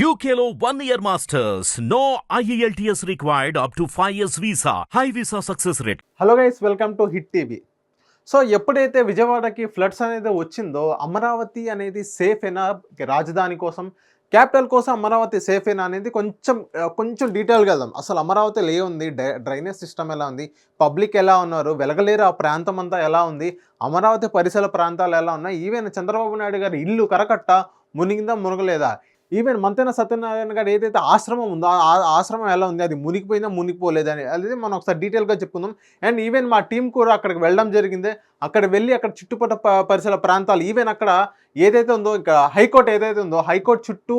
యూకేలో one year masters no E IELTS required up to 5 years visa. High visa success rate. Hello guys welcome to hit TV so ఎప్పుడైతే విజయవాడకి floods అనేది వచ్చిందో అమరావతి అనేది safe అయినా రాజధాని కోసం క్యాపిటల్ కోసం అమరావతి సేఫ్ అయినా అనేది కొంచెం కొంచెం డీటెయిల్గా వెళ్దాం. అసలు అమరావతిలో ఏ ఉంది? డ్రైనేజ్ సిస్టమ్ ఎలా ఉంది? పబ్లిక్ ఎలా ఉన్నారు? వెలగలేరు ఆ ప్రాంతం అంతా ఎలా ఉంది? అమరావతి పరిసర ప్రాంతాలు ఎలా ఉన్నాయి? ఈవెన్ చంద్రబాబు నాయుడు గారి ఇల్లు కరకట్ట మునిగిందా మునగలేదా? ఈవెన్ మంతెన సత్యనారాయణ గారు ఏదైతే ఆశ్రమం ఉందో ఆ ఆశ్రమం ఎలా ఉంది? అది మునిగిపోయిందా? మునిగిపోలేదా? అని అనేది మనం ఒకసారి డీటెయిల్గా చెప్పుకుందాం. అండ్ ఈవెన్ మా టీం కూడా అక్కడికి వెళ్ళడం జరిగింది. అక్కడ వెళ్ళి అక్కడ చుట్టుపక్కల పరిసర ప్రాంతాలు ఈవెన్ అక్కడ ఏదైతే ఉందో ఇంకా హైకోర్టు ఏదైతే ఉందో హైకోర్టు చుట్టూ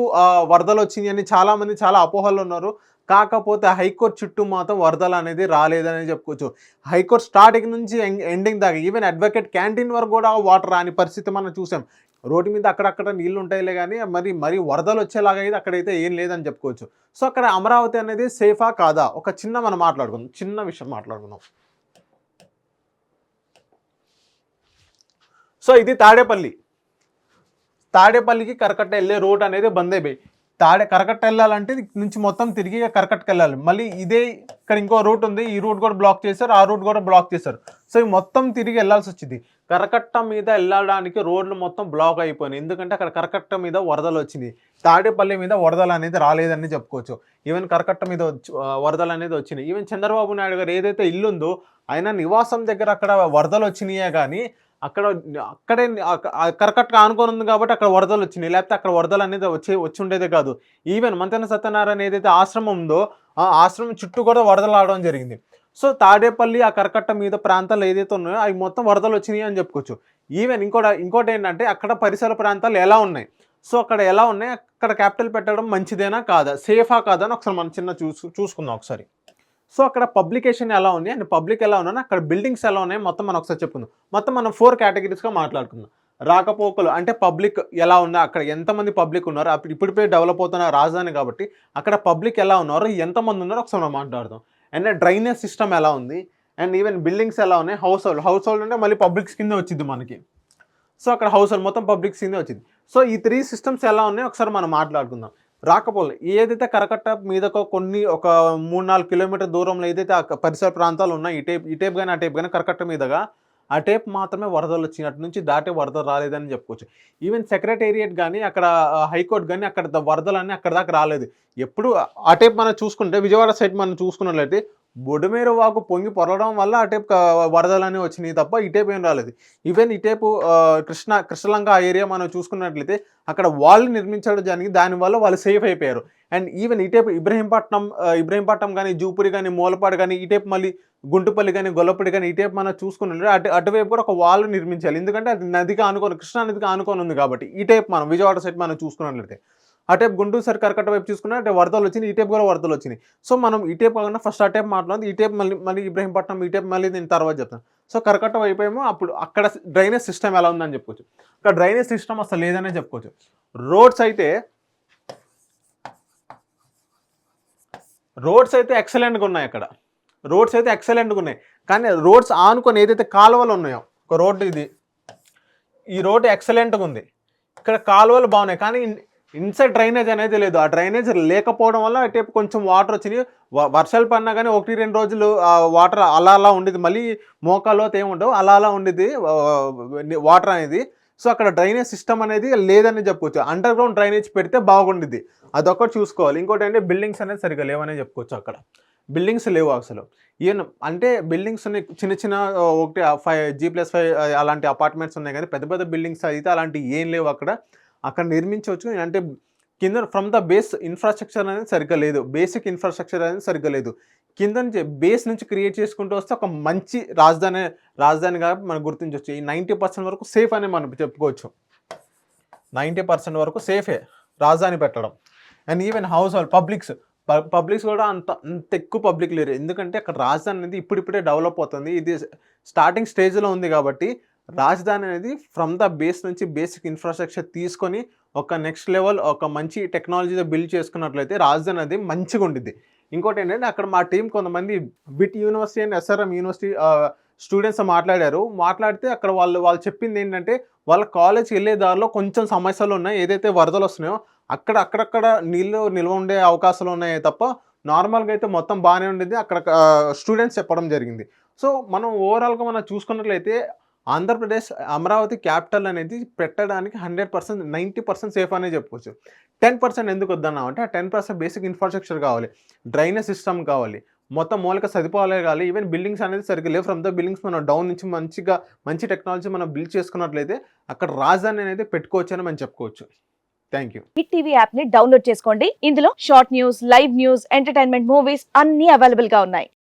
వరదలు వచ్చింది అని చాలామంది చాలా అపోహలు ఉన్నారు. కాకపోతే హైకోర్టు చుట్టూ మాత్రం వరదలు అనేది రాలేదని చెప్పుకోవచ్చు. హైకోర్టు స్టార్టింగ్ నుంచి ఎండింగ్ దాకా ఈవెన్ అడ్వకేట్ క్యాంటీన్ వరకు కూడా వాటర్ రాని పరిస్థితి మనం చూసాం. రోడ్డు మీద అక్కడక్కడ నీళ్ళు ఉంటాయిలే కానీ మరి మరి వరదలు వచ్చేలాగా అయితే అక్కడైతే ఏం లేదని చెప్పుకోవచ్చు. సో అక్కడ అమరావతి అనేది సేఫా కాదా? ఒక చిన్న మనం మాట్లాడుకుందాం. చిన్న విషయం మాట్లాడుకుందాం. సో ఇది తాడేపల్లి. తాడేపల్లికి కరకట్ట వెళ్ళే రోడ్ అనేది బంద్ అయిపోయి తాడే కరకట్ట వెళ్ళాలంటే నుంచి మొత్తం తిరిగి కరకట్టకి వెళ్ళాలి మళ్ళీ ఇదే ఇక్కడ ఇంకో రూట్ ఉంది. ఈ రూట్ కూడా బ్లాక్ చేశారు. ఆ రూట్ కూడా బ్లాక్ చేశారు. సో ఈ మొత్తం తిరిగి వెళ్ళాల్సి వచ్చింది. కరకట్ట మీద వెళ్ళడానికి రోడ్లు మొత్తం బ్లాక్ అయిపోయినాయి. ఎందుకంటే అక్కడ కరకట్ట మీద వరదలు వచ్చింది. తాడేపల్లి మీద వరదలు అనేది రాలేదని చెప్పుకోవచ్చు. ఈవెన్ కరకట్ట మీద వచ్చి వరదలు అనేది వచ్చినాయి. ఈవెన్ చంద్రబాబు నాయుడు గారు ఏదైతే ఇల్లుందో ఆయన నివాసం దగ్గర అక్కడ వరదలు వచ్చినాయే కానీ అక్కడ అక్కడే అక్క- ఆనుకొని ఉంది కాబట్టి అక్కడ వరదలు వచ్చినాయి. లేకపోతే అక్కడ వరదలు అనేది వచ్చే వచ్చి ఉండేదే కాదు. ఈవెన్ మంతెన సత్యనారాయణ ఏదైతే ఆశ్రమం ఉందో ఆ ఆశ్రమం చుట్టూ కూడా వరదలు ఆడడం జరిగింది. సో తాడేపల్లి ఆ కరకట్ట మీద ప్రాంతాలు ఏదైతే ఉన్నాయో అవి మొత్తం వరదలు వచ్చినాయి అని చెప్పుకోవచ్చు. ఈవెన్ ఇంకోటి ఇంకోటి ఏంటంటే అక్కడ పరిసర ప్రాంతాలు ఎలా ఉన్నాయి? సో అక్కడ ఎలా ఉన్నాయి? అక్కడ క్యాపిటల్ పెట్టడం మంచిదేనా కాదా? సేఫా కాదా? అని ఒకసారి మనం చిన్న చూసు చూసుకుందాం ఒకసారి. సో అక్కడ పబ్లికేషన్ ఎలా ఉంది అండ్ పబ్లిక్ ఎలా ఉన్నాయి అక్కడ బిల్డింగ్స్ ఎలా ఉన్నాయి మొత్తం మనం ఒకసారి చెప్పుకుందాం. మొత్తం మనం ఫోర్ కేటగిరీస్గా మాట్లాడుకుందాం. రాకపోకలు అంటే పబ్లిక్ ఎలా ఉన్నా అక్కడ ఎంతమంది పబ్లిక్ ఉన్నారు అప్పుడు ఇప్పుడిపై డెవలప్ అవుతున్న రాజధాని కాబట్టి అక్కడ పబ్లిక్ ఎలా ఉన్నారు ఎంతమంది ఉన్నారో ఒకసారి మనం మాట్లాడదాం. అండ్ డ్రైనేజ్ సిస్టమ్ ఎలా ఉంది అండ్ ఈవెన్ బిల్డింగ్స్ ఎలా ఉన్నాయి హౌస్ హోల్డ్ హౌస్ హోల్డ్ అంటే మళ్ళీ పబ్లిక్స్ కింద వచ్చింది మనకి. సో అక్కడ హౌస్ హోల్డ్ మొత్తం పబ్లిక్స్ కింద వచ్చింది సో ఈ త్రీ సిస్టమ్స్ ఎలా ఉన్నాయో ఒకసారి మనం మాట్లాడుకుందాం. రాకపోలే. ఏదైతే కరకట్ట మీదకు కొన్ని ఒక మూడు నాలుగు కిలోమీటర్ దూరంలో ఏదైతే ఆ పరిసర ప్రాంతాలు ఉన్నాయి ఈ టైప్ ఈ టైప్ కానీ ఆ టైప్ కానీ కరకట్ట మీదగా ఆ టైప్ మాత్రమే వరదలు వచ్చినట్టు నుంచి దాటే వరద రాలేదని చెప్పుకోవచ్చు. ఈవెన్ సెక్రటేరియట్ కానీ అక్కడ హైకోర్టు కానీ అక్కడ వరదలు వరదలన్నీ అక్కడ దాకా రాలేదు. ఎప్పుడు ఆ టైప్ మనం చూసుకుంటే విజయవాడ సైడ్ మనం చూసుకున్నట్లయితే బొడుమేరు వాకు పొంగి పొరలడం వల్ల ఆ టైప్ వచ్చినాయి తప్ప ఇటేపు ఏం రాలేదు. ఈవెన్ ఇటేపు కృష్ణ కృష్ణలంక ఆ ఏరియా మనం చూసుకున్నట్లయితే అక్కడ వాళ్ళు నిర్మించడం జరిగింది. దానివల్ల వాళ్ళు సేఫ్ అయిపోయారు. అండ్ ఈవెన్ ఇటేపు ఇబ్రహీంపట్నం ఇబ్రహీంపట్నం కానీ జూపురి కానీ మూలపాడు కానీ ఇటేపు మళ్ళీ గుంటుపల్లి కానీ గొల్లపల్లి కానీ ఇటేపు మనం చూసుకున్నట్లయితే అటు అటువైపు కూడా ఒక వాళ్ళు నిర్మించాలి. ఎందుకంటే అది నదికి ఆనుకొని కృష్ణా నదికి ఆనుకొని ఉంది కాబట్టి ఈ టైప్ మనం విజయవాడ సైడ్ మనం చూసుకున్నట్లయితే. ఆ టైప్ గుంటూరు సరి కరకట్ట వైపు చూసుకున్నా అంటే వరదలు వచ్చినాయి ఈ టైప్ కూడా వరదలు వచ్చినాయి. సో మనం ఈ టైప్ కాకుండా ఫస్ట్ ఆ టైప్ మాట్లాడుతుంది ఈ టైప్ మళ్ళీ మళ్ళీ ఇబ్రహీంపట్నం ఈ టైప్ మళ్ళీ నేను తర్వాత చెప్తాను. సో కరకట్ట వైపు ఏమో అప్పుడు అక్కడ డ్రైనేజ్ సిస్టమ్ ఎలా ఉందని చెప్పుకోవచ్చు. అక్కడ డ్రైనేజ్ సిస్టమ్ అసలు లేదనే చెప్పుకోవచ్చు. రోడ్స్ అయితే రోడ్స్ అయితే ఎక్సలెంట్గా ఉన్నాయి అక్కడ. రోడ్స్ అయితే ఎక్సలెంట్గా ఉన్నాయి. కానీ రోడ్స్ ఆనుకొని ఏదైతే కాలువలు ఉన్నాయో ఒక రోడ్డు ఇది ఈ రోడ్డు ఎక్సలెంట్గా ఉంది. ఇక్కడ కాలువలు బాగున్నాయి. కానీ ఇన్సైడ్ డ్రైనేజ్ అనేది లేదు. ఆ డ్రైనేజ్ లేకపోవడం వల్ల అటేపు కొంచెం వాటర్ వచ్చినాయి. వర్షాలు పడినా కానీ ఒకటి రెండు రోజులు ఆ వాటర్ అలా అలా ఉండేది. మళ్ళీ మోకాల్లో ఏముండవు అలా అలా ఉండేది వాటర్ అనేది. సో అక్కడ డ్రైనేజ్ సిస్టమ్ అనేది లేదని చెప్పొచ్చు. అండర్ గ్రౌండ్ డ్రైనేజ్ పెడితే బాగుండిద్ది అదొకటి చూసుకోవాలి. ఇంకోటి అంటే బిల్డింగ్స్ అనేది సరిగ్గా లేవనే చెప్పుకోవచ్చు అక్కడ. బిల్డింగ్స్ లేవు అసలు. ఈవెన్ అంటే బిల్డింగ్స్ ఉన్నాయి. చిన్న చిన్న ఒకటి ఫైవ్ జీ ప్లస్ ఫైవ్ అలాంటి అపార్ట్మెంట్స్ ఉన్నాయి కానీ పెద్ద పెద్ద బిల్డింగ్స్ అయితే అలాంటివి ఏం లేవు అక్కడ. అక్కడ నిర్మించవచ్చు అంటే కింద ఫ్రమ్ ద బేస్ ఇన్ఫ్రాస్ట్రక్చర్ అనేది సరిగ్గా లేదు. బేసిక్ ఇన్ఫ్రాస్ట్రక్చర్ అనేది సరిగ్గా లేదు. కింద నుంచి బేస్ నుంచి క్రియేట్ చేసుకుంటూ వస్తే ఒక మంచి రాజధాని రాజధానిగా మనం గుర్తించవచ్చు. ఈ నైంటీ పర్సెంట్ వరకు సేఫ్ అని మనం చెప్పుకోవచ్చు. నైంటీ పర్సెంట్ వరకు సేఫే రాజధాని పెట్టడం. And even house hold publics publics కూడా అంత అంత ఎక్కువ పబ్లిక్ లేరు. ఎందుకంటే అక్కడ రాజధాని అనేది ఇప్పుడిప్పుడే డెవలప్ అవుతుంది. ఇది స్టార్టింగ్ స్టేజ్లో ఉంది కాబట్టి రాజధాని అనేది ఫ్రమ్ ద బేస్ నుంచి బేసిక్ ఇన్ఫ్రాస్ట్రక్చర్ తీసుకొని ఒక నెక్స్ట్ లెవెల్ ఒక మంచి టెక్నాలజీతో బిల్డ్ చేసుకున్నట్లయితే రాజధాని అనేది మంచిగా ఉండిద్ది. ఇంకోటి ఏంటంటే అక్కడ మా టీం కొంతమంది BIT university and SRM university students మాట్లాడారు. మాట్లాడితే అక్కడ వాళ్ళు వాళ్ళు చెప్పింది ఏంటంటే వాళ్ళ కాలేజ్కి వెళ్ళే దారిలో కొంచెం సమస్యలు ఉన్నాయి. ఏదైతే వరదలు వస్తున్నాయో అక్కడ అక్కడక్కడ నీళ్ళు నిల్వ ఉండే అవకాశాలు ఉన్నాయి తప్ప నార్మల్గా అయితే మొత్తం బాగానే ఉండేది అక్కడ స్టూడెంట్స్ చెప్పడం జరిగింది. సో మనం ఓవరాల్గా మనం చూసుకున్నట్లయితే ఆంధ్రప్రదేశ్ అమరావతి క్యాపిటల్ అనేది పెట్టడానికి hundred percent ninety percent safe అనే చెప్పుకోవచ్చు టెన్ పర్సెంట్ ఎందుకు వద్దన్నాం అంటే ఆ టెన్ పర్సెంట్ బేసిక్ ఇన్ఫ్రాస్ట్రక్చర్ కావాలి. డ్రైనేజ్ సిస్టమ్ కావాలి. మొత్తం మూలక సదుపాయాలే కావాలి. ఈవెన్ బిల్డింగ్స్ అనేది సరిగ్గా లేవు. ఫ్రమ్ ద బిల్డింగ్స్ మనం డౌన్ నుంచి మంచిగా మంచి టెక్నాలజీ మనం బిల్డ్ చేసుకున్నట్లయితే అక్కడ రాజధాని అనేది పెట్టుకోవచ్చు అని మనం చెప్పుకోవచ్చు. Thank you. హిట్ టీవీ యాప్ని డౌన్లోడ్ చేసుకోండి. ఇందులో short news live news entertainment movies అన్ని అవైలబుల్గా ఉన్నాయి.